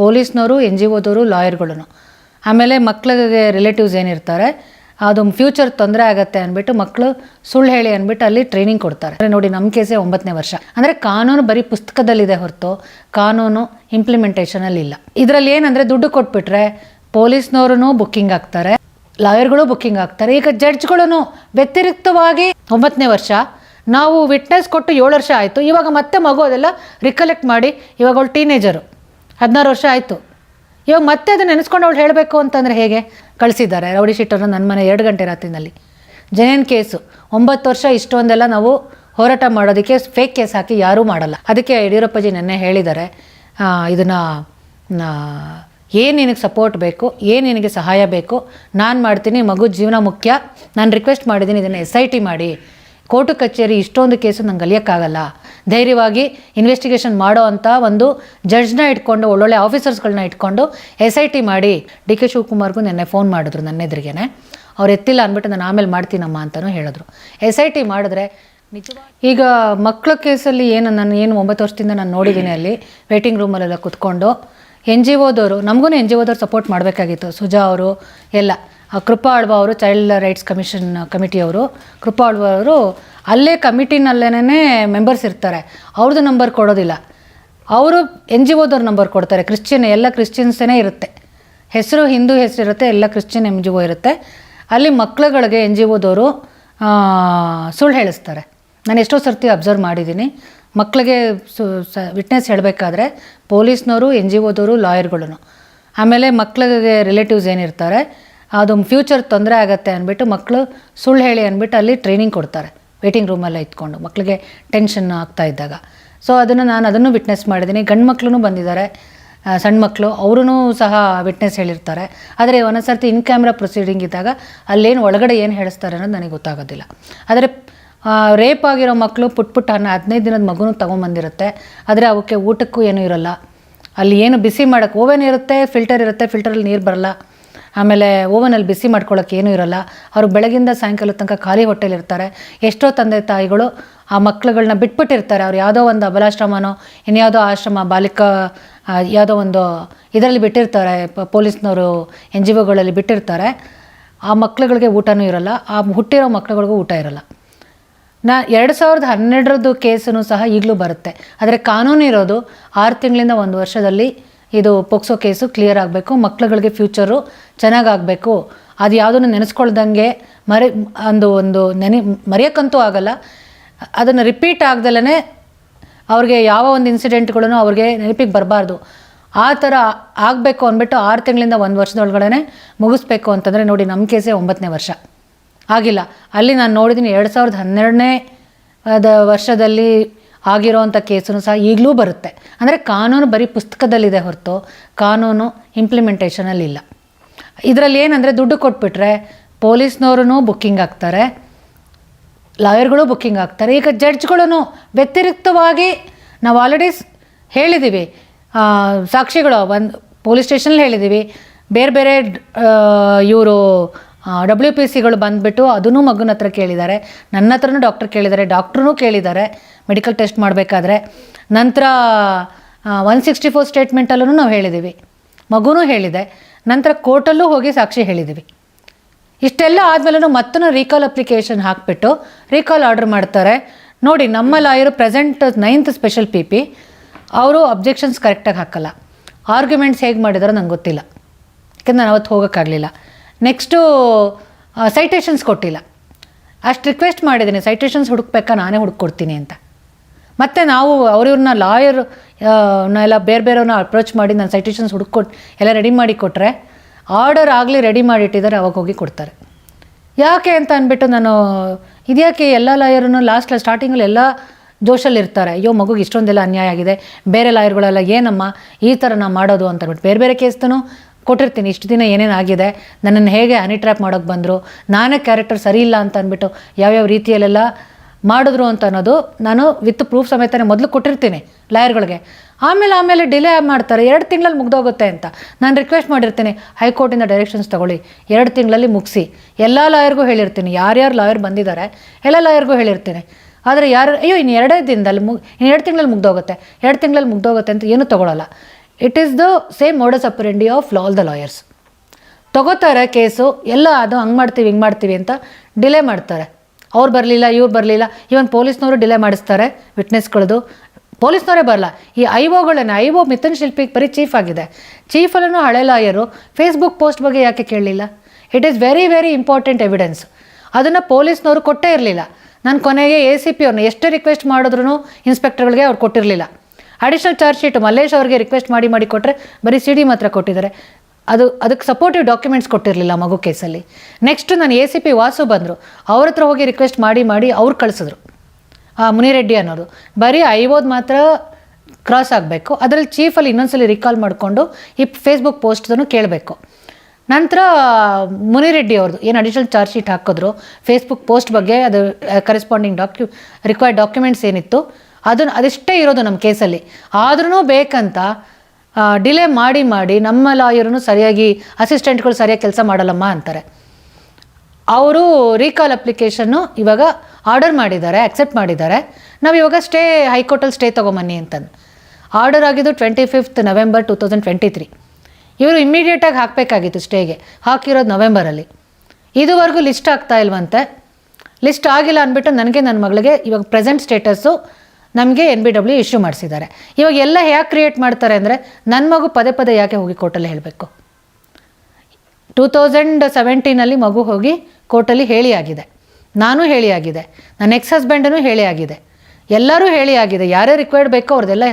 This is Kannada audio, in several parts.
ಪೊಲೀಸ್ನವರು ಎನ್ ಜಿ ಒದವರು ಲಾಯರ್ಗಳು ಆಮೇಲೆ ಮಕ್ಳಿಗೆ ರಿಲೇಟಿವ್ಸ್ ಏನಿರ್ತಾರೆ, ಅದು ಫ್ಯೂಚರ್ ತೊಂದರೆ ಆಗುತ್ತೆ ಅಂದ್ಬಿಟ್ಟು ಮಕ್ಕಳು ಸುಳ್ಳು ಹೇಳಿ ಅಂದ್ಬಿಟ್ಟು ಅಲ್ಲಿ ಟ್ರೈನಿಂಗ್ ಕೊಡ್ತಾರೆ. ನೋಡಿ ನಮ್ಮ ಕೇಸೇ ಒಂಬತ್ತನೇ ವರ್ಷ. ಅಂದರೆ ಕಾನೂನು ಬರೀ ಪುಸ್ತಕದಲ್ಲಿದೆ ಹೊರತು, ಕಾನೂನು ಇಂಪ್ಲಿಮೆಂಟೇಷನಲ್ಲಿ ಇಲ್ಲ. ಇದರಲ್ಲಿ ಏನಂದರೆ ದುಡ್ಡು ಕೊಟ್ಬಿಟ್ರೆ ಪೊಲೀಸ್ನವರು ಬುಕ್ಕಿಂಗ್ ಆಗ್ತಾರೆ ಲಾಯರ್ಗಳು ಬುಕ್ಕಿಂಗ್ ಆಗ್ತಾರೆ ಈಗ ಜಡ್ಜ್ಗಳೂ ವ್ಯತಿರಿಕ್ತವಾಗಿ ಒಂಬತ್ತನೇ ವರ್ಷ, ನಾವು ವಿಟ್ನೆಸ್ ಕೊಟ್ಟು ಏಳು ವರ್ಷ ಆಯಿತು. ಇವಾಗ ಮತ್ತೆ ಮಗು ಅದೆಲ್ಲ ರಿಕಲೆಕ್ಟ್ ಮಾಡಿ, ಇವಾಗ ಅವಳು ಟೀನೇಜರು ಹದಿನಾರು ವರ್ಷ ಆಯಿತು. ಇವಾಗ ಮತ್ತೆ ಅದು ನೆನೆಸ್ಕೊಂಡು ಅವಳು ಹೇಳಬೇಕು ಅಂತಂದರೆ ಹೇಗೆ? ಕಳಿಸಿದ್ದಾರೆ ರೌಡಿ ಶೀಟರ್ನ ನನ್ನ ಮನೆ ಎರಡು ಗಂಟೆ ರಾತ್ರಿನಲ್ಲಿ. ಜನೇನ್ ಕೇಸು, ಒಂಬತ್ತು ವರ್ಷ ಇಷ್ಟೊಂದೆಲ್ಲ ನಾವು ಹೋರಾಟ ಮಾಡೋದಕ್ಕೆ ಫೇಕ್ ಕೇಸ್ ಹಾಕಿ ಯಾರೂ ಮಾಡಲ್ಲ. ಅದಕ್ಕೆ ಯಡಿಯೂರಪ್ಪಜಿ ನೆನ್ನೆ ಹೇಳಿದ್ದಾರೆ ಇದನ್ನು ಏನು ನಿನಗೆ ಸಪೋರ್ಟ್ ಬೇಕು, ಏನು ನಿನಗೆ ಸಹಾಯ ಬೇಕು, ನಾನು ಮಾಡ್ತೀನಿ, ಮಗು ಜೀವನ ಮುಖ್ಯ, ನಾನು ರಿಕ್ವೆಸ್ಟ್ ಮಾಡಿದ್ದೀನಿ, ಇದನ್ನು ಎಸ್ ಐ ಟಿ ಮಾಡಿ. ಕೋರ್ಟು ಕಚೇರಿ ಇಷ್ಟೊಂದು ಕೇಸು ನಂಗೆ ಅಲಿಯೋಕ್ಕಾಗಲ್ಲ. ಧೈರ್ಯವಾಗಿ ಇನ್ವೆಸ್ಟಿಗೇಷನ್ ಮಾಡೋ ಅಂತ ಒಂದು ಜಡ್ಜ್ನ ಇಟ್ಕೊಂಡು, ಒಳ್ಳೊಳ್ಳೆ ಆಫೀಸರ್ಸ್ಗಳನ್ನ ಇಟ್ಕೊಂಡು ಎಸ್ ಐ ಟಿ ಮಾಡಿ ಡಿ ಕೆ ಶಿವಕುಮಾರ್ಗೂ ನೆನ್ನೆ ಫೋನ್ ಮಾಡಿದ್ರು ನನ್ನ ಎದುರಿಗೇನೆ. ಅವ್ರು ಎತ್ತಿಲ್ಲ ಅಂದ್ಬಿಟ್ಟು ನಾನು ಆಮೇಲೆ ಮಾಡ್ತೀನಮ್ಮ ಅಂತಲೂ ಹೇಳಿದ್ರು. ಎಸ್ ಐ ಟಿ ಮಾಡಿದ್ರೆ ಈಗ ಮಕ್ಕಳ ಕೇಸಲ್ಲಿ ಏನು ನಾನು ಏನು ಒಂಬತ್ತು ವರ್ಷದಿಂದ ನಾನು ನೋಡಿದ್ದೀನಿ ಅಲ್ಲಿ ವೇಟಿಂಗ್ ರೂಮಲ್ಲೆಲ್ಲ ಕುತ್ಕೊಂಡು ಎನ್ ಜಿ ಒದವರು ನಮಗೂ ಎನ್ ಜಿ ಓದವ್ರು ಸಪೋರ್ಟ್ ಮಾಡಬೇಕಾಗಿತ್ತು. ಸುಜಾ ಅವರು, ಎಲ್ಲ. ಕೃಪಾ ಆಳ್ವ ಅವರು, ಚೈಲ್ಡ್ ರೈಟ್ಸ್ ಕಮಿಷನ್ ಕಮಿಟಿಯವರು ಕೃಪಾ ಆಳ್ವ ಅವರು ಅಲ್ಲೇ ಕಮಿಟಿನಲ್ಲೇನೇ ಮೆಂಬರ್ಸ್ ಇರ್ತಾರೆ. ಅವ್ರದ್ದು ನಂಬರ್ ಕೊಡೋದಿಲ್ಲ. ಅವರು ಎನ್ ಜಿ ಒದವ್ರ ನಂಬರ್ ಕೊಡ್ತಾರೆ. ಕ್ರಿಶ್ಚಿಯನ್, ಎಲ್ಲ ಕ್ರಿಶ್ಚಿಯನ್ಸೇ ಇರುತ್ತೆ. ಹೆಸರು ಹಿಂದೂ ಹೆಸರು ಇರುತ್ತೆ, ಎಲ್ಲ ಕ್ರಿಶ್ಚಿಯನ್ ಎನ್ ಜಿ ಓ ಇರುತ್ತೆ. ಅಲ್ಲಿ ಮಕ್ಳುಗಳಿಗೆ ಎನ್ ಜಿ ಒದವರು ಸುಳ್ಳು ಹೇಳಿಸ್ತಾರೆ. ನಾನು ಎಷ್ಟೋ ಸರ್ತಿ ಅಬ್ಸರ್ವ್ ಮಾಡಿದ್ದೀನಿ. ಮಕ್ಕಳಿಗೆ ಸು, ಸ ವಿಟ್ನೆಸ್ ಹೇಳಬೇಕಾದ್ರೆ ಪೊಲೀಸ್ನವರು, ಎನ್ ಜಿ ಒದವರು ಲಾಯರ್ಗಳು ಆಮೇಲೆ ಮಕ್ಳಿಗೆ ರಿಲೇಟಿವ್ಸ್ ಏನಿರ್ತಾರೆ ಅದು ಫ್ಯೂಚರ್ ತೊಂದರೆ ಆಗುತ್ತೆ ಅಂದ್ಬಿಟ್ಟು ಮಕ್ಕಳು ಸುಳ್ಳು ಹೇಳಿ ಅಂದ್ಬಿಟ್ಟು ಅಲ್ಲಿ ಟ್ರೈನಿಂಗ್ ಕೊಡ್ತಾರೆ. ವೇಟಿಂಗ್ ರೂಮಲ್ಲೇ ಇಟ್ಕೊಂಡು ಮಕ್ಕಳಿಗೆ ಟೆನ್ಷನ್ ಆಗ್ತಾ ಇದ್ದಾಗ. ಸೊ ಅದನ್ನು ನಾನು ಅದನ್ನು ವಿಟ್ನೆಸ್ ಮಾಡಿದ್ದೀನಿ. ಗಂಡು ಮಕ್ಕಳು ಬಂದಿದ್ದಾರೆ. ಸಣ್ಣ ಮಕ್ಕಳು ಅವರೂ ಸಹ ವಿಟ್ನೆಸ್ ಹೇಳಿರ್ತಾರೆ. ಆದರೆ ಒಂದೊಂದು ಸರ್ತಿ ಇನ್ ಕ್ಯಾಮ್ರಾ ಪ್ರೊಸೀಡಿಂಗ್ ಇದ್ದಾಗ ಅಲ್ಲೇನು ಒಳಗಡೆ ಏನು ಹೇಳಿಸ್ತಾರೆ ಅನ್ನೋದು ನನಗೆ ಗೊತ್ತಾಗೋದಿಲ್ಲ. ಆದರೆ ರೇಪ್ ಆಗಿರೋ ಮಕ್ಕಳು ಪುಟ್ ಪುಟ್ಟ ಅನ್ನ ಹದಿನೈದು ದಿನದ ಮಗುನೂ ತೊಗೊಂಬಂದಿರುತ್ತೆ. ಆದರೆ ಅವಕ್ಕೆ ಊಟಕ್ಕೂ ಏನೂ ಇರೋಲ್ಲ. ಅಲ್ಲಿ ಏನು ಬಿಸಿ ಮಾಡೋಕ್ಕೆ ಓವೆನ್ ಇರುತ್ತೆ ಫಿಲ್ಟರ್ ಇರುತ್ತೆ ಫಿಲ್ಟರಲ್ಲಿ ನೀರು ಬರಲ್ಲ. ಆಮೇಲೆ ಓವನಲ್ಲಿ ಬಿಸಿ ಮಾಡ್ಕೊಳ್ಳೋಕೆ ಏನೂ ಇರಲ್ಲ. ಅವರು ಬೆಳಗಿಂದ ಸಾಯಂಕಾಲದ ತನಕ ಖಾಲಿ ಹೊಟ್ಟೆಲಿ ಇರ್ತಾರೆ. ಎಷ್ಟೋ ತಂದೆ ತಾಯಿಗಳು ಆ ಮಕ್ಳುಗಳನ್ನ ಬಿಟ್ಬಿಟ್ಟಿರ್ತಾರೆ. ಅವ್ರು ಯಾವುದೋ ಒಂದು ಅಬಲಾಶ್ರಮನೋ, ಇನ್ಯಾವುದೋ ಆಶ್ರಮ, ಬಾಲಿಕಾ ಯಾವುದೋ ಒಂದು ಇದರಲ್ಲಿ ಬಿಟ್ಟಿರ್ತಾರೆ. ಪೊಲೀಸ್ನವರು ಎನ್ ಜಿ ಒಗಳಲ್ಲಿ ಬಿಟ್ಟಿರ್ತಾರೆ. ಆ ಮಕ್ಳುಗಳಿಗೆ ಊಟನೂ ಇರಲ್ಲ. ಆ ಹುಟ್ಟಿರೋ ಮಕ್ಳುಗಳಿಗೂ ಊಟ ಇರಲ್ಲ. ನಾ, ಎರಡು ಸಾವಿರದ ಹನ್ನೆರಡರದ್ದು ಕೇಸನ್ನು ಸಹ ಈಗಲೂ ಬರುತ್ತೆ. ಆದರೆ ಕಾನೂನು ಇರೋದು ಆರು ತಿಂಗಳಿಂದ ಒಂದು ವರ್ಷದಲ್ಲಿ ಇದು ಪೋಕ್ಸೋ ಕೇಸು ಕ್ಲಿಯರ್ ಆಗಬೇಕು, ಮಕ್ಳುಗಳಿಗೆ ಫ್ಯೂಚರು ಚೆನ್ನಾಗಾಗಬೇಕು. ಅದು ಯಾವುದನ್ನು ನೆನೆಸ್ಕೊಳ್ದಂಗೆ ಮರೆ ಒಂದು ಒಂದು ನೆನೆ, ಮರೆಯೋಕ್ಕಂತೂ ಆಗಲ್ಲ. ಅದನ್ನು ರಿಪೀಟ್ ಆಗ್ದಲೇ ಅವ್ರಿಗೆ ಯಾವ ಒಂದು ಇನ್ಸಿಡೆಂಟ್ಗಳನ್ನು ಅವ್ರಿಗೆ ನೆನಪಿಗೆ ಬರಬಾರ್ದು. ಆ ಥರ ಆಗಬೇಕು ಅಂದ್ಬಿಟ್ಟು ಆರು ತಿಂಗಳಿಂದ ಒಂದು ವರ್ಷದೊಳಗಡೆ ಮುಗಿಸ್ಬೇಕು ಅಂತಂದರೆ ನೋಡಿ ನಮ್ಮ ಕೇಸೇ ಒಂಬತ್ತನೇ ವರ್ಷ. ಆಗಿಲ್ಲ. ಅಲ್ಲಿ ನಾನು ನೋಡಿದ್ದೀನಿ ಎರಡು ಸಾವಿರದ ಹನ್ನೆರಡನೇ ವರ್ಷದಲ್ಲಿ ಆಗಿರೋವಂಥ ಕೇಸನ್ನು ಸಹ ಈಗಲೂ ಬರುತ್ತೆ. ಅಂದರೆ ಕಾನೂನು ಬರೀ ಪುಸ್ತಕದಲ್ಲಿದೆ ಹೊರತು ಕಾನೂನು ಇಂಪ್ಲಿಮೆಂಟೇಷನಲ್ಲಿ ಇಲ್ಲ ಇದರಲ್ಲಿ ಏನಂದರೆ ದುಡ್ಡು ಕೊಟ್ಬಿಟ್ರೆ ಪೊಲೀಸ್ನವರು ಬುಕ್ಕಿಂಗ್ ಆಗ್ತಾರೆ ಲಾಯರ್ಗಳು ಬುಕ್ಕಿಂಗ್ ಆಗ್ತಾರೆ ಈಗ ಜಡ್ಜ್ಗಳೂ ವ್ಯತಿರಿಕ್ತವಾಗಿ ನಾವು ಆಲ್ರೆಡಿ ಹೇಳಿದ್ದೀವಿ ಸಾಕ್ಷಿಗಳು, ಒಂದು ಪೊಲೀಸ್ ಸ್ಟೇಷನಲ್ಲಿ ಹೇಳಿದ್ದೀವಿ ಬೇರೆ ಬೇರೆ ಇವರು ಡಬ್ಲ್ಯೂ ಪಿ ಸಿಗಳು ಬಂದುಬಿಟ್ಟು ಅದನ್ನು ಮಗುನ ಹತ್ರ ಕೇಳಿದ್ದಾರೆ. ನನ್ನ ಹತ್ರನೂ ಡಾಕ್ಟರ್ ಕೇಳಿದ್ದಾರೆ. ಡಾಕ್ಟ್ರೂ ಕೇಳಿದ್ದಾರೆ. ಮೆಡಿಕಲ್ ಟೆಸ್ಟ್ ಮಾಡಬೇಕಾದ್ರೆ. ನಂತರ ಒನ್ ಸಿಕ್ಸ್ಟಿ ಫೋರ್ ಸ್ಟೇಟ್ಮೆಂಟಲ್ಲೂ ನಾವು ಹೇಳಿದ್ದೀವಿ. ಮಗುನೂ ಹೇಳಿದೆ. ನಂತರ ಕೋರ್ಟಲ್ಲೂ ಹೋಗಿ ಸಾಕ್ಷಿ ಹೇಳಿದ್ದೀವಿ. ಇಷ್ಟೆಲ್ಲ ಆದಮೇಲೂ ಮತ್ತೂ ರೀಕಾಲ್ ಅಪ್ಲಿಕೇಶನ್ ಹಾಕಿಬಿಟ್ಟು ರೀಕಾಲ್ ಆರ್ಡರ್ ಮಾಡ್ತಾರೆ. ನೋಡಿ, ನಮ್ಮ lawyer present ninth special P P ಅವರು ಅಬ್ಜೆಕ್ಷನ್ಸ್ ಕರೆಕ್ಟಾಗಿ ಹಾಕಲ್ಲ. ಆರ್ಗ್ಯುಮೆಂಟ್ಸ್ ಹೇಗೆ ಮಾಡಿದಾರೋ ನಂಗೆ ಗೊತ್ತಿಲ್ಲ. ಯಾಕಂದ್ರೆ ನಾನು ಅವತ್ತು ಹೋಗೋಕ್ಕಾಗಲಿಲ್ಲ. ನೆಕ್ಸ್ಟು ಸೈಟೇಷನ್ಸ್ ಕೊಟ್ಟಿಲ್ಲ. ಅಷ್ಟು ರಿಕ್ವೆಸ್ಟ್ ಮಾಡಿದ್ದೀನಿ ಸೈಟೇಷನ್ಸ್ ಹುಡುಕ್ಬೇಕಾ ನಾನೇ ಹುಡುಕೊಡ್ತೀನಿ ಅಂತ. ಮತ್ತು ನಾವು ಅವ್ರಿವ್ರನ್ನ ಲಾಯರ್ ಎಲ್ಲ ಬೇರೆ ಬೇರೆಯವ್ರನ್ನ ಅಪ್ರೋಚ್ ಮಾಡಿ ನಾನು ಸೈಟೇಷನ್ಸ್ ಹುಡುಕೊಟ್ಟು ಎಲ್ಲ ರೆಡಿ ಮಾಡಿ ಕೊಟ್ಟರೆ ಆರ್ಡರ್ ಆಗಲಿ ರೆಡಿ ಮಾಡಿಟ್ಟಿದ್ದಾರೆ, ಅವಾಗ ಹೋಗಿ ಕೊಡ್ತಾರೆ. ಯಾಕೆ ಅಂತ ಅಂದ್ಬಿಟ್ಟು ನಾನು, ಇದ್ಯಾಕೆ ಎಲ್ಲ ಲಾಯರನ್ನು ಲಾಸ್ಟ್ ಸ್ಟಾರ್ಟಿಂಗಲ್ಲಿ ಎಲ್ಲ ಜೋಶಲ್ಲಿ ಇರ್ತಾರೆ. ಅಯ್ಯೋ, ಮಗುಗೆ ಇಷ್ಟೊಂದೆಲ್ಲ ಅನ್ಯಾಯ ಆಗಿದೆ. ಬೇರೆ ಲಾಯರ್ಗಳೆಲ್ಲ ಏನಮ್ಮ, ಈ ಥರ ನಾವು ಮಾಡೋದು ಅಂತ ಅಂದ್ಬಿಟ್ಟು ಬೇರೆ ಬೇರೆ ಕೇಸ್ತನು ಕೊಟ್ಟಿರ್ತೀನಿ, ಇಷ್ಟು ದಿನ ಏನೇನು ಆಗಿದೆ, ನನ್ನನ್ನು ಹೇಗೆ ಹನಿ ಟ್ರ್ಯಾಪ್ ಮಾಡೋಕ್ಕೆ ಬಂದರು, ನಾನೇ ಕ್ಯಾರೆಕ್ಟರ್ ಸರಿ ಇಲ್ಲ ಅಂತ ಅಂದ್ಬಿಟ್ಟು ಯಾವ್ಯಾವ ರೀತಿಯಲ್ಲೆಲ್ಲ ಮಾಡಿದ್ರು ಅಂತ ಅನ್ನೋದು ನಾನು ವಿತ್ ಪ್ರೂಫ್ ಸಮೇತನೇ ಮೊದಲು ಕೊಟ್ಟಿರ್ತೀನಿ ಲಾಯರ್ಗಳಿಗೆ. ಆಮೇಲೆ ಆಮೇಲೆ ಡಿಲೇ ಮಾಡ್ತಾರೆ, ಎರಡು ತಿಂಗಳಲ್ಲಿ ಮುಗ್ದೋಗುತ್ತೆ ಅಂತ. ನಾನು ರಿಕ್ವೆಸ್ಟ್ ಮಾಡಿರ್ತೀನಿ, ಹೈಕೋರ್ಟಿಂದ ಡೈರೆಕ್ಷನ್ಸ್ ತೊಗೊಳ್ಳಿ, ಎರಡು ತಿಂಗಳಲ್ಲಿ ಮುಗಿಸಿ. ಎಲ್ಲ ಲಾಯರ್ಗೂ ಹೇಳಿರ್ತೀನಿ, ಯಾರ್ಯಾರು ಲಾಯರ್ ಬಂದಿದ್ದಾರೆ, ಎಲ್ಲ ಲಾಯರ್ಗೂ ಹೇಳಿರ್ತೀನಿ. ಆದರೆ ಯಾರು, ಅಯ್ಯೋ ಇನ್ನು ಎರಡೇ ದಿನದಲ್ಲಿ ಮುಗ್ ಇನ್ನು ಎರಡು ತಿಂಗಳಲ್ಲಿ ಮುಗ್ದೋಗುತ್ತೆ, ಎರಡು ತಿಂಗಳಲ್ಲಿ ಮುಗ್ದೋಗುತ್ತೆ ಅಂತ ಏನೂ ತೊಗೊಳಲ್ಲ. It is the same modus operandi of all the lawyers ತಗೋತಾರೆ ಕೇಸು, ಎಲ್ಲ ಅದು ಹಂಗೆ ಮಾಡ್ತೀವಿ, ಹಿಂಗೆ ಮಾಡ್ತೀವಿ ಅಂತ ಡಿಲೇ ಮಾಡ್ತಾರೆ. ಅವ್ರು ಬರಲಿಲ್ಲ, ಇವ್ರು ಬರಲಿಲ್ಲ ಇವನ್ ಪೊಲೀಸ್ನವರು ಡಿಲೇ ಮಾಡಿಸ್ತಾರೆ ವಿಟ್ನೆಸ್ಗಳದು ಪೊಲೀಸ್ನವರೇ ಬರಲ್ಲ, ಈ ಐ ಒಗಳನ್ನ ಐ ಓ ಮಿಥುನ್ ಶಿಲ್ಪಿಗೆ ಬರೀ ಚೀಫ್ ಆಗಿದೆ. ಚೀಫಲ್ಲೂ ಹಳೆ ಲಾಯರು ಫೇಸ್ಬುಕ್ ಪೋಸ್ಟ್ ಬಗ್ಗೆ ಯಾಕೆ ಕೇಳಲಿಲ್ಲ? It is very very important evidence ಅದನ್ನು ಪೊಲೀಸ್ನವರು ಕೊಟ್ಟೇ ಇರಲಿಲ್ಲ. ನಾನು ಕೊನೆಗೆ ಎ ಸಿ ಪಿ ಅವ್ರನ್ನ ಎಷ್ಟು ರಿಕ್ವೆಸ್ಟ್ ಮಾಡಿದ್ರು ಇನ್ಸ್ಪೆಕ್ಟರ್ಗಳಿಗೆ ಅವ್ರು ಕೊಟ್ಟಿರಲಿಲ್ಲ. ಅಡಿಷನಲ್ ಚಾರ್ಜ್ ಶೀಟ್ ಮಲ್ಲೇಶ್ ಅವರಿಗೆ ರಿಕ್ವೆಸ್ಟ್ ಮಾಡಿ ಮಾಡಿ ಕೊಟ್ಟರೆ ಬರೀ ಸಿ ಡಿ ಮಾತ್ರ ಕೊಟ್ಟಿದ್ದಾರೆ. ಅದು, ಅದಕ್ಕೆ ಸಪೋರ್ಟಿವ್ ಡಾಕ್ಯುಮೆಂಟ್ಸ್ ಕೊಟ್ಟಿರಲಿಲ್ಲ ಮಗು ಕೇಸಲ್ಲಿ. ನೆಕ್ಸ್ಟ್ ನಾನು ಎ ಸಿ ಪಿ ವಾಸು ಬಂದರು. ಅವ್ರ ಹತ್ರ ಹೋಗಿ ರಿಕ್ವೆಸ್ಟ್ ಮಾಡಿ ಮಾಡಿ ಅವ್ರು ಕಳಿಸಿದ್ರು. ಆ ಮುನಿರೆಡ್ಡಿ ಅನ್ನೋರು ಬರೀ ಐವೋದು ಮಾತ್ರ ಕ್ರಾಸ್ ಆಗಬೇಕು. ಅದರಲ್ಲಿ ಚೀಫಲ್ಲಿ ಇನ್ನೊಂದ್ಸಲಿ ರಿಕಾಲ್ ಮಾಡಿಕೊಂಡು ಈ ಫೇಸ್ಬುಕ್ ಪೋಸ್ಟ್ದನ್ನು ಕೇಳಬೇಕು. ನಂತರ ಮುನಿರೆಡ್ಡಿ ಅವ್ರದ್ದು ಏನು ಅಡಿಷನಲ್ ಚಾರ್ಜ್ ಶೀಟ್ ಹಾಕಿದ್ರು. ಫೇಸ್ಬುಕ್ ಪೋಸ್ಟ್ ಬಗ್ಗೆ ಅದು ಕರೆಸ್ಪಾಂಡಿಂಗ್ ಡಾಕ್ಯು ರಿಕ್ವೈರ್ಡ್ ಡಾಕ್ಯುಮೆಂಟ್ಸ್ ಏನಿತ್ತು. ಅದನ್ನು ಅದಿಷ್ಟೇ ಇರೋದು ನಮ್ಮ ಕೇಸಲ್ಲಿ. ಆದ್ರೂ ಬೇಕಂತ ಡಿಲೇ ಮಾಡಿ ಮಾಡಿ ನಮ್ಮ ಲಾಯರ್ನು ಸರಿಯಾಗಿ ಅಸಿಸ್ಟೆಂಟ್ಗಳು ಸರಿಯಾಗಿ ಕೆಲಸ ಮಾಡಲ್ಲಮ್ಮ ಅಂತಾರೆ. ಅವರು ರೀಕಾಲ್ ಅಪ್ಲಿಕೇಶನ್ನು ಇವಾಗ ಆರ್ಡರ್ ಮಾಡಿದ್ದಾರೆ ಅಕ್ಸೆಪ್ಟ್ ಮಾಡಿದ್ದಾರೆ. ನಾವು ಇವಾಗ ಸ್ಟೇ ಹೈಕೋರ್ಟಲ್ಲಿ ಸ್ಟೇ ತೊಗೊಂಬನ್ನಿ ಅಂತಂದು. ಆರ್ಡರ್ ಆಗಿದ್ದು twenty fifth November two thousand twenty three ಇವರು ಇಮ್ಮಿಡಿಯೇಟಾಗಿ ಹಾಕಬೇಕಾಗಿತ್ತು ಸ್ಟೇಗೆ ಹಾಕಿರೋದು ನವೆಂಬರಲ್ಲಿ ಇದುವರೆಗೂ ಲಿಸ್ಟ್ ಆಗ್ತಾ ಇಲ್ವಂತೆ. ಲಿಸ್ಟ್ ಆಗಿಲ್ಲ ಅಂದ್ಬಿಟ್ಟು ನನಗೆ ನನ್ನ ಮಗಳಿಗೆ ಇವಾಗ ಪ್ರೆಸೆಂಟ್ ಸ್ಟೇಟಸ್ಸು ನಮಗೆ ಎನ್ ಬಿ ಡಬ್ಲ್ಯೂ ಇಶ್ಯೂ ಮಾಡಿಸಿದ್ದಾರೆ. ಇವಾಗ ಎಲ್ಲ ಯಾಕೆ ಕ್ರಿಯೇಟ್ ಮಾಡ್ತಾರೆ ಅಂದರೆ ನನ್ನ ಮಗು ಪದೇ ಪದೇ ಯಾಕೆ ಹೋಗಿ ಕೋರ್ಟಲ್ಲಿ ಹೇಳಬೇಕು? ಟೂ ತೌಸಂಡ್ ಸೆವೆಂಟೀನಲ್ಲಿ ಮಗು ಹೋಗಿ ಕೋರ್ಟಲ್ಲಿ ಹೇಳಿ ಆಗಿದೆ. ನಾನು ಹೇಳಿ ಆಗಿದೆ. ನನ್ನ ಎಕ್ಸ್ ಹಸ್ಬೆಂಡನು ಹೇಳಿ ಆಗಿದೆ. ಎಲ್ಲರೂ ಹೇಳಿ ಆಗಿದೆ. ಯಾರೇ ರಿಕ್ವೈರ್ಡ್ ಬೇಕೋ ಅವ್ರದ್ದೆಲ್ಲ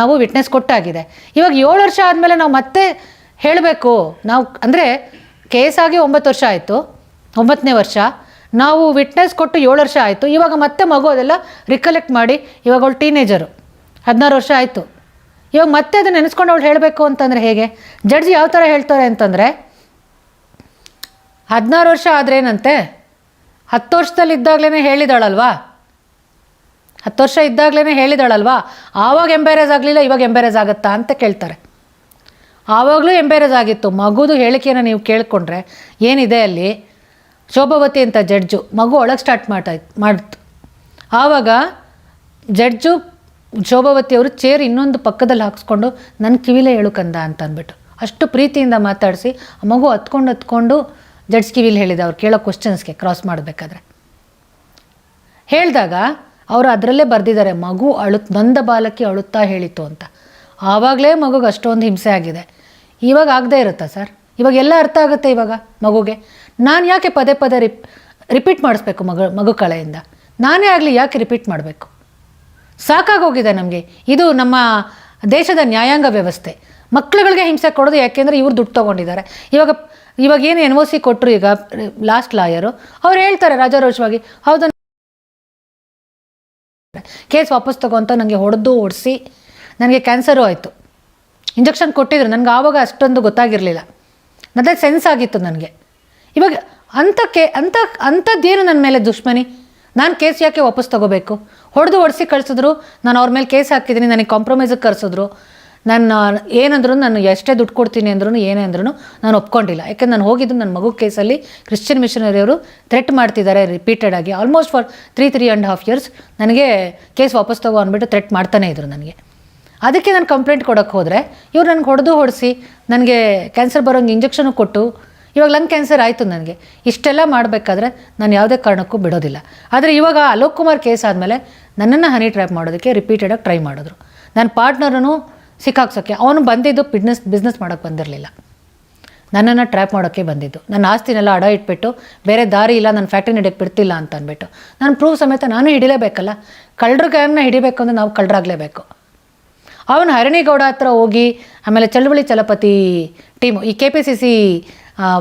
ನಾವು ವಿಟ್ನೆಸ್ ಕೊಟ್ಟಾಗಿದೆ. ಇವಾಗ ಏಳು ವರ್ಷ ಆದಮೇಲೆ ನಾವು ಮತ್ತೆ ಹೇಳಬೇಕು. ನಾವು ಅಂದರೆ ಕೇಸಾಗಿ ಒಂಬತ್ತು ವರ್ಷ ಆಯಿತು. ಒಂಬತ್ತನೇ ವರ್ಷ. ನಾವು ವಿಟ್ನೆಸ್ ಕೊಟ್ಟು ಏಳು ವರ್ಷ ಆಯಿತು. ಇವಾಗ ಮತ್ತೆ ಮಗು ಅದೆಲ್ಲ ರಿಕಲೆಕ್ಟ್ ಮಾಡಿ, ಇವಾಗ ಅವಳು ಟೀನೇಜರು ಹದಿನಾರು ವರ್ಷ ಆಯಿತು. ಇವಾಗ ಮತ್ತೆ ಅದನ್ನು ನೆನೆಸ್ಕೊಂಡು ಅವಳು ಹೇಳಬೇಕು ಅಂತಂದರೆ ಹೇಗೆ? ಜಡ್ಜ್ ಯಾವ ಥರ ಹೇಳ್ತಾರೆ ಅಂತಂದರೆ, ಹದಿನಾರು ವರ್ಷ ಆದ್ರೇನಂತೆ ಹತ್ತು ವರ್ಷದಲ್ಲಿ ಇದ್ದಾಗಲೇ ಹೇಳಿದಾಳಲ್ವಾ? ಹತ್ತು ವರ್ಷ ಇದ್ದಾಗಲೇ ಹೇಳಿದಾಳಲ್ವಾ? ಆವಾಗ ಎಂಬ್ಯಾರೇಜ್ ಆಗಲಿಲ್ಲ, ಇವಾಗ ಎಂಬ್ಯಾರೇಜ್ ಆಗುತ್ತಾ ಅಂತ ಕೇಳ್ತಾರೆ. ಆವಾಗಲೂ ಎಂಬ್ಯಾರೇಜ್ ಆಗಿತ್ತು. ಮಗುದು ಹೇಳಿಕೆಯನ್ನು ನೀವು ಕೇಳಿಕೊಂಡ್ರೆ ಏನಿದೆ ಅಲ್ಲಿ? ಶೋಭಾವತಿ ಅಂತ ಜಡ್ಜು, ಮಗು ಒಳಗೆ ಸ್ಟಾರ್ಟ್ ಮಾಡ್ತಾಯ್ತು ಮಾಡಿತು. ಆವಾಗ ಜಡ್ಜು ಶೋಭಾವತಿಯವರು ಚೇರ್ ಇನ್ನೊಂದು ಪಕ್ಕದಲ್ಲಿ ಹಾಕಿಸ್ಕೊಂಡು ನನ್ನ ಕಿವಿಲೇ ಹೇಳುಕಂದ ಅಂತ ಅಂದ್ಬಿಟ್ಟು ಅಷ್ಟು ಪ್ರೀತಿಯಿಂದ ಮಾತಾಡಿಸಿ, ಆ ಮಗು ಹತ್ಕೊಂಡು ಹತ್ಕೊಂಡು ಜಡ್ಜ್ ಕಿವಿಲಿ ಹೇಳಿದ, ಅವ್ರು ಕೇಳೋ ಕ್ವಶನ್ಸ್ಗೆ ಕ್ರಾಸ್ ಮಾಡಬೇಕಾದ್ರೆ. ಹೇಳಿದಾಗ ಅವರು ಅದರಲ್ಲೇ ಬರೆದಿದ್ದಾರೆ, ಮಗು ಅಳು ನಂದ ಬಾಲಕಿ ಅಳುತ್ತಾ ಹೇಳಿತು ಅಂತ. ಆವಾಗಲೇ ಮಗುಗೆ ಅಷ್ಟೊಂದು ಹಿಂಸೆ ಆಗಿದೆ. ಇವಾಗ ಆಗದೇ ಇರುತ್ತಾ ಸರ್? ಇವಾಗ ಎಲ್ಲ ಅರ್ಥ ಆಗುತ್ತೆ ಇವಾಗ ಮಗುಗೆ. ನಾನು ಯಾಕೆ ಪದೇ ಪದೇ ರಿಪ್ ರಿಪೀಟ್ ಮಾಡಿಸ್ಬೇಕು ಮಗ, ಮಗು ಕಳೆಯಿಂದ? ನಾನೇ ಆಗಲಿ ಯಾಕೆ ರಿಪೀಟ್ ಮಾಡಬೇಕು? ಸಾಕಾಗೋಗಿದೆ ನಮಗೆ. ಇದು ನಮ್ಮ ದೇಶದ ನ್ಯಾಯಾಂಗ ವ್ಯವಸ್ಥೆ. ಮಕ್ಕಳುಗಳಿಗೆ ಹಿಂಸೆ ಕೊಡೋದು ಯಾಕೆಂದರೆ ಇವರು ದುಡ್ಡು ತೊಗೊಂಡಿದ್ದಾರೆ. ಇವಾಗ ಇವಾಗ ಏನು ಎನ್ ಒ ಸಿ ಕೊಟ್ಟರು ಈಗ ಲಾಸ್ಟ್ ಲಾಯರು ಅವ್ರು ಹೇಳ್ತಾರೆ ರಾಜಾರೋಷವಾಗಿ, ಹೌದು ಕೇಸ್ ವಾಪಸ್ ತಗೊಂತ ನನಗೆ ಹೊಡೆದು ಓಡಿಸಿ, ನನಗೆ ಕ್ಯಾನ್ಸರು ಆಯಿತು. ಇಂಜೆಕ್ಷನ್ ಕೊಟ್ಟಿದ್ರು. ನನಗೆ ಆವಾಗ ಅಷ್ಟೊಂದು ಗೊತ್ತಾಗಿರಲಿಲ್ಲ. ಅದೇ ಸೆನ್ಸ್ ಆಗಿತ್ತು ನನಗೆ. ಇವಾಗ ಅಂಥಕ್ಕೆ ಅಂಥ ಅಂಥದ್ದೇನು ನನ್ನ ಮೇಲೆ ದುಶ್ಮನಿ? ನಾನು ಕೇಸ್ ಯಾಕೆ ವಾಪಸ್ ತೊಗೋಬೇಕು? ಹೊಡೆದು ಹೊಡೆಸಿ ಕಳಿಸಿದ್ರು, ನಾನು ಅವ್ರ ಮೇಲೆ ಕೇಸ್ ಹಾಕಿದ್ದೀನಿ ನನಗೆ ಕಾಂಪ್ರಮೈಸಿಗೆ ಕರೆಸಿದ್ರು. ನನ್ನ ಏನಂದ್ರು ನಾನು ಎಷ್ಟೇ ದುಡ್ಡು ಕೊಡ್ತೀನಿ ಅಂದ್ರೂ ಏನೇ ಅಂದ್ರೂ ನಾನು ಒಪ್ಕೊಂಡಿಲ್ಲ. ಯಾಕೆಂದ್ರೆ ನಾನು ಹೋಗಿದ್ದು ನನ್ನ ಮಗು ಕೇಸಲ್ಲಿ ಕ್ರಿಶ್ಚಿಯನ್ ಮಿಷನರಿಯವರು ಥ್ರೆಟ್ ಮಾಡ್ತಿದ್ದಾರೆ ರಿಪೀಟೆಡ್ ಆಗಿ. Almost for three three and half years ನನಗೆ ಕೇಸ್ ವಾಪಸ್ ತಗೋ ಅಂದ್ಬಿಟ್ಟು ಥ್ರೆಟ್ ಮಾಡ್ತಾನೇ ಇದ್ರು ನನಗೆ. ಅದಕ್ಕೆ ನಾನು ಕಂಪ್ಲೇಂಟ್ ಕೊಡೋಕ್ಕೆ ಹೋದರೆ, ಇವ್ರು ನನಗೆ ಹೊಡೆದು ಹೊಡೆಸಿ, ನನಗೆ ಕ್ಯಾನ್ಸರ್ ಬರೋಂಗೆ ಇಂಜೆಕ್ಷನು ಕೊಟ್ಟು ಇವಾಗ ಲಂಗ್ ಕ್ಯಾನ್ಸರ್ ಆಯಿತು ನನಗೆ. ಇಷ್ಟೆಲ್ಲ ಮಾಡಬೇಕಾದ್ರೆ ನಾನು ಯಾವುದೇ ಕಾರಣಕ್ಕೂ ಬಿಡೋದಿಲ್ಲ. ಆದರೆ ಇವಾಗ ಅಲೋಕ್ ಕುಮಾರ್ ಕೇಸ್ ಆದಮೇಲೆ ನನ್ನನ್ನು ಹನಿ ಟ್ರ್ಯಾಪ್ ಮಾಡೋದಕ್ಕೆ ರಿಪೀಟೆಡಾಗಿ ಟ್ರೈ ಮಾಡಿದ್ರು. ನನ್ನ ಪಾರ್ಟ್ನರನ್ನು ಸಿಕ್ಕಾಕ್ಸೋಕ್ಕೆ ಅವನು ಬಂದಿದ್ದು ಬಿಸ್ನೆಸ್ ಬಿಸ್ನೆಸ್ ಮಾಡೋಕ್ಕೆ ಬಂದಿರಲಿಲ್ಲ. ನನ್ನನ್ನು ಟ್ರ್ಯಾಪ್ ಮಾಡೋಕ್ಕೆ ಬಂದಿದ್ದು. ನನ್ನ ಆಸ್ತಿನೆಲ್ಲ ಅಡ ಇಟ್ಬಿಟ್ಟು ಬೇರೆ ದಾರಿ ಇಲ್ಲ ನನ್ನ ಫ್ಯಾಕ್ಟ್ರಿ ನಡೆಯಕ್ಕೆ ಬಿಡ್ತಿಲ್ಲ ಅಂತ ಅಂದ್ಬಿಟ್ಟು. ನಾನು ಪ್ರೂಫ್ ಸಮೇತ ನಾನು ಹಿಡಿಲೇಬೇಕಲ್ಲ? ಕಳ್ಳರನ್ನ ಹಿಡಿಬೇಕು ಅಂದರೆ ನಾವು ಕಳ್ಳರಾಗಲೇಬೇಕು. ಅವನು ಹರಣಿಗೌಡ ಹತ್ರ ಹೋಗಿ ಆಮೇಲೆ ಚಳುವಳಿ ಚಲಪತಿ ಟೀಮು ಈ K P C C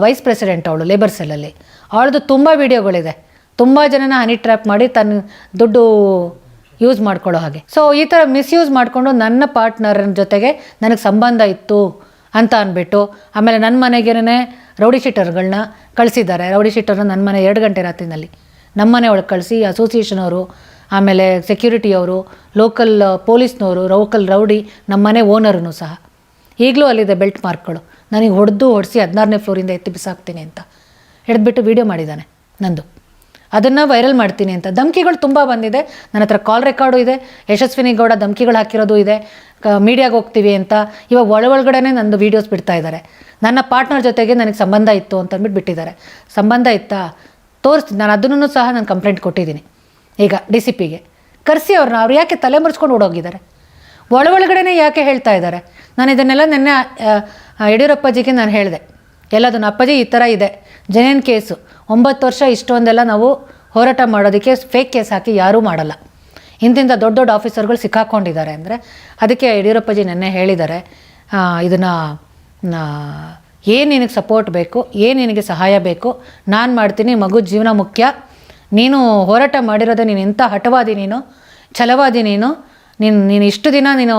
vice president ಅವಳು ಲೇಬರ್ ಸೆಲ್ಲಲ್ಲಿ ಅವಳದು ತುಂಬ ವೀಡಿಯೋಗಳಿದೆ ತುಂಬ ಜನನ ಹನಿ ಟ್ರ್ಯಾಪ್ ಮಾಡಿ ತನ್ನ ದುಡ್ಡು ಯೂಸ್ ಮಾಡ್ಕೊಳ್ಳೋ ಹಾಗೆ. ಸೊ ಈ ಥರ ಮಿಸ್ಯೂಸ್ ಮಾಡಿಕೊಂಡು ನನ್ನ ಪಾರ್ಟ್ನರ್ನ ಜೊತೆಗೆ ನನಗೆ ಸಂಬಂಧ ಇತ್ತು ಅಂತ ಅಂದ್ಬಿಟ್ಟು ಆಮೇಲೆ ನನ್ನ ಮನೆಗೇನೆ ರೌಡಿ ಶೀಟರ್ಗಳನ್ನ ಕಳಿಸಿದ್ದಾರೆ. ರೌಡಿ ಶೀಟರ್ನ ನನ್ನ ಮನೆ ಎರಡು ಗಂಟೆ ರಾತ್ರಿನಲ್ಲಿ. ನಮ್ಮ ಮನೆ ಒಳಗೆ ಕಳಿಸಿ ಅಸೋಸಿಯೇಷನ್ ಅವರು, ಆಮೇಲೆ ಸೆಕ್ಯೂರಿಟಿಯವರು ಲೋಕಲ್ ಪೊಲೀಸ್ನವರು ಲೋಕಲ್ ರೌಡಿ ನಮ್ಮ ಮನೆ ಓನರ್ನು ಸಹ. ಈಗಲೂ ಅಲ್ಲಿದೆ ಬೆಲ್ಟ್ ಮಾರ್ಕ್ಗಳು ನನಗೆ ಹೊಡೆದು ಹೊಡೆಸಿ ಹದಿನಾರನೇ ಫ್ಲೋರಿಂದ ಎತ್ತಿ ಬಿಸಾಕ್ತೀನಿ ಅಂತ. ಹಿಡಿದ್ಬಿಟ್ಟು ವೀಡಿಯೋ ಮಾಡಿದ್ದಾನೆ ನಂದು. ಅದನ್ನು ವೈರಲ್ ಮಾಡ್ತೀನಿ ಅಂತ. ಧಮಕಿಗಳು ತುಂಬ ಬಂದಿದೆ. ನನ್ನ ಹತ್ರ ಕಾಲ್ ರೆಕಾರ್ಡು ಇದೆ. ಯಶಸ್ವಿನಿ ಗೌಡ ಧಮಕಿಗಳು ಹಾಕಿರೋದು ಇದೆ. ಕ ಮೀಡಿಯಾಗೆ ಹೋಗ್ತೀವಿ ಅಂತ. ಇವಾಗ ಒಳ ಒಳಗಡೆ ನಂದು ವೀಡಿಯೋಸ್ ಬಿಡ್ತಾ ಇದ್ದಾರೆ. ನನ್ನ ಪಾರ್ಟ್ನರ್ ಜೊತೆಗೆ ನನಗೆ ಸಂಬಂಧ ಇತ್ತು ಅಂತ ಅಂದ್ಬಿಟ್ಟು ಬಿಟ್ಟಿದ್ದಾರೆ. ಸಂಬಂಧ ಇತ್ತಾ? ತೋರಿಸ್ತೀನಿ. ನಾನು ಅದನ್ನು ಸಹ ನಾನು ಕಂಪ್ಲೇಂಟ್ ಕೊಟ್ಟಿದ್ದೀನಿ. ಈಗ ಡಿ ಸಿ ಪಿಗೆ ಕರೆಸಿ ಅವ್ರನ್ನ. ಅವ್ರು ಯಾಕೆ ತಲೆ ಮುರಿಸ್ಕೊಂಡು ಓಡೋಗಿದ್ದಾರೆ? ಒಳ ಒಳಗಡೆ ಯಾಕೆ ಹೇಳ್ತಾ ಇದ್ದಾರೆ? ನಾನು ಇದನ್ನೆಲ್ಲ ನೆನ್ನೆ ಯಡಿಯೂರಪ್ಪಜಿಗೆ ನಾನು ಹೇಳಿದೆ. ಎಲ್ಲದನ್ನು, ಅಪ್ಪಾಜಿ ಈ ಥರ ಇದೆ. ಜನೇನ್ ಕೇಸು, ಒಂಬತ್ತು ವರ್ಷ ಇಷ್ಟೊಂದೆಲ್ಲ ನಾವು ಹೋರಾಟ ಮಾಡೋದಕ್ಕೆ ಫೇಕ್ ಕೇಸ್ ಹಾಕಿ ಯಾರೂ ಮಾಡಲ್ಲ. ಇಂತಿಂಥ ದೊಡ್ಡ ದೊಡ್ಡ ಆಫೀಸರ್ಗಳು ಸಿಕ್ಕಾಕೊಂಡಿದ್ದಾರೆ ಅಂದರೆ, ಅದಕ್ಕೆ ಯಡಿಯೂರಪ್ಪಜಿ ನೆನ್ನೆ ಹೇಳಿದ್ದಾರೆ ಇದನ್ನು ಏನು ನಿನಗೆ ಸಪೋರ್ಟ್ ಬೇಕು, ಏನು ನಿನಗೆ ಸಹಾಯ ಬೇಕು, ನಾನು ಮಾಡ್ತೀನಿ, ಮಗು ಜೀವನ ಮುಖ್ಯ, ನೀನು ಹೋರಾಟ ಮಾಡಿರೋದೇ ನೀನು ಇಂಥ ಹಠವಾದಿ ನೀನು, ಛಲವಾದಿ ನೀನು ನೀನು ನೀನು ಇಷ್ಟು ದಿನ ನೀನು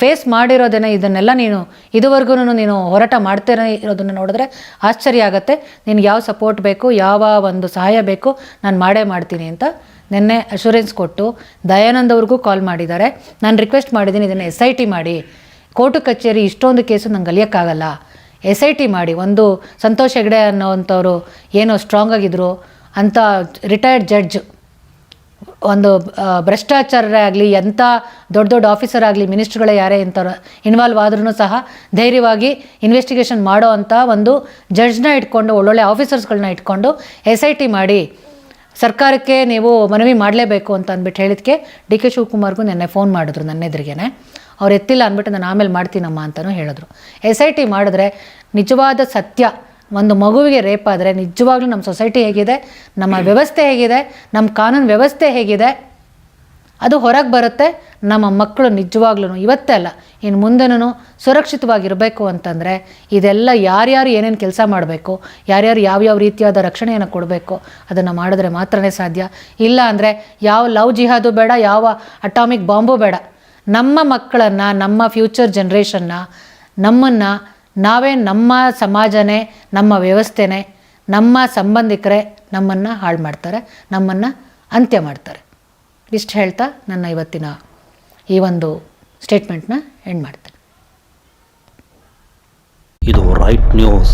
ಫೇಸ್ ಮಾಡಿರೋದೇನೆ ಇದನ್ನೆಲ್ಲ ನೀನು ಇದುವರೆಗೂ ನೀನು ಹೋರಾಟ ಮಾಡ್ತೇನೆ ಇರೋದನ್ನು ನೋಡಿದ್ರೆ ಆಶ್ಚರ್ಯ ಆಗುತ್ತೆ. ನಿನಗೆ ಯಾವ ಸಪೋರ್ಟ್ ಬೇಕು, ಯಾವ ಒಂದು ಸಹಾಯ ಬೇಕು, ನಾನು ಮಾಡೇ ಮಾಡ್ತೀನಿ ಅಂತ ನಿನ್ನೆ ಅಶೂರೆನ್ಸ್ ಕೊಟ್ಟು ದಯಾನಂದ್ ಅವ್ರಿಗೂ ಕಾಲ್ ಮಾಡಿದ್ದಾರೆ. ನಾನು ರಿಕ್ವೆಸ್ಟ್ ಮಾಡಿದ್ದೀನಿ ಇದನ್ನು ಎಸ್ ಐ ಟಿ ಮಾಡಿ. ಕೋರ್ಟು ಕಚೇರಿ ಇಷ್ಟೊಂದು ಕೇಸು ನಂಗೆ ಅಲಿಯೋಕ್ಕಾಗಲ್ಲ. ಎಸ್ ಐ ಟಿ ಮಾಡಿ, ಒಂದು ಸಂತೋಷ್ ಹೆಗ್ಡೆ ಅನ್ನೋವಂಥವ್ರು ಏನೋ ಸ್ಟ್ರಾಂಗ್ ಆಗಿದ್ರು ಅಂಥ ರಿಟೈರ್ಡ್ ಜಡ್ಜ್ ಒಂದು ಭ್ರಷ್ಟಾಚಾರರೇ ಆಗಲಿ ಎಂಥ ದೊಡ್ಡ ದೊಡ್ಡ ಆಫೀಸರ್ ಆಗಲಿ, ಮಿನಿಸ್ಟ್ರುಗಳೇ ಯಾರೇ ಇಂಥವ್ರು, ಇನ್ವಾಲ್ವ್ ಆದ್ರೂ ಸಹ ಧೈರ್ಯವಾಗಿ ಇನ್ವೆಸ್ಟಿಗೇಷನ್ ಮಾಡೋ ಅಂಥ ಒಂದು ಜಡ್ಜ್ನ ಇಟ್ಕೊಂಡು, ಒಳ್ಳೊಳ್ಳೆ ಆಫೀಸರ್ಸ್ಗಳನ್ನ ಇಟ್ಕೊಂಡು ಎಸ್ ಐ ಟಿ ಮಾಡಿ, ಸರ್ಕಾರಕ್ಕೆ ನೀವು ಮನವಿ ಮಾಡಲೇಬೇಕು ಅಂತ ಅಂದ್ಬಿಟ್ಟು ಹೇಳಿದ್ಕೆ ಡಿ ಕೆ ಶಿವಕುಮಾರ್ಗೂ ನೆನ್ನೆ ಫೋನ್ ಮಾಡಿದ್ರು ನನ್ನ ಎದುರಿಗೇನೆ. ಅವ್ರು ಎತ್ತಿಲ್ಲ ಅಂದ್ಬಿಟ್ಟು ನಾನು ಆಮೇಲೆ ಮಾಡ್ತೀನಮ್ಮ ಅಂತಲೂ ಹೇಳಿದ್ರು. ಎಸ್ ಐ ಟಿ ಮಾಡಿದ್ರೆ ನಿಜವಾದ ಸತ್ಯ ಒಂದು ಮಗುವಿಗೆ ರೇಪ್ ಆದರೆ ನಿಜವಾಗ್ಲೂ ನಮ್ಮ ಸೊಸೈಟಿ ಹೇಗಿದೆ, ನಮ್ಮ ವ್ಯವಸ್ಥೆ ಹೇಗಿದೆ, ನಮ್ಮ ಕಾನೂನು ವ್ಯವಸ್ಥೆ ಹೇಗಿದೆ, ಅದು ಹೊರಗೆ ಬರುತ್ತೆ, ನಮ್ಮ ಮಕ್ಕಳು ನಿಜವಾಗ್ಲೂ ಇವತ್ತೇ ಅಲ್ಲ, ಇನ್ನು ಮುಂದೆನೂ ಸುರಕ್ಷಿತವಾಗಿರಬೇಕು ಅಂತಂದರೆ ಇದೆಲ್ಲ ಯಾರ್ಯಾರು ಏನೇನು ಕೆಲಸ ಮಾಡಬೇಕು, ಯಾರ್ಯಾರು ಯಾವ್ಯಾವ ರೀತಿಯಾದ ರಕ್ಷಣೆಯನ್ನು ಕೊಡಬೇಕು, ಅದನ್ನು ಮಾಡಿದ್ರೆ ಮಾತ್ರನೇ ಸಾಧ್ಯ. ಇಲ್ಲ ಅಂದರೆ ಯಾವ ಲವ್ ಜಿಹಾದು ಬೇಡ, ಯಾವ ಅಟಾಮಿಕ್ ಬಾಂಬು ಬೇಡ. ನಮ್ಮ ಮಕ್ಕಳನ್ನು, ನಮ್ಮ ಫ್ಯೂಚರ್ ಜನ್ರೇಷನ್ನ, ನಮ್ಮನ್ನು ನಾವೇ ನಮ್ಮ ಸಮಾಜನೇ, ನಮ್ಮ ವ್ಯವಸ್ಥೆನೇ, ನಮ್ಮ ಸಂಬಂಧಿಕರೇ ನಮ್ಮನ್ನು ಹಾಳು ಮಾಡ್ತಾರೆ, ನಮ್ಮನ್ನು ಅಂತ್ಯ ಮಾಡ್ತಾರೆ. ಇಷ್ಟು ಹೇಳ್ತಾ ನನ್ನ ಇವತ್ತಿನ ಈ ಒಂದು ಸ್ಟೇಟ್ಮೆಂಟ್ನ ಎಂಡ್ ಮಾಡ್ತೇನೆ. ಇದು ರೈಟ್ ನ್ಯೂಸ್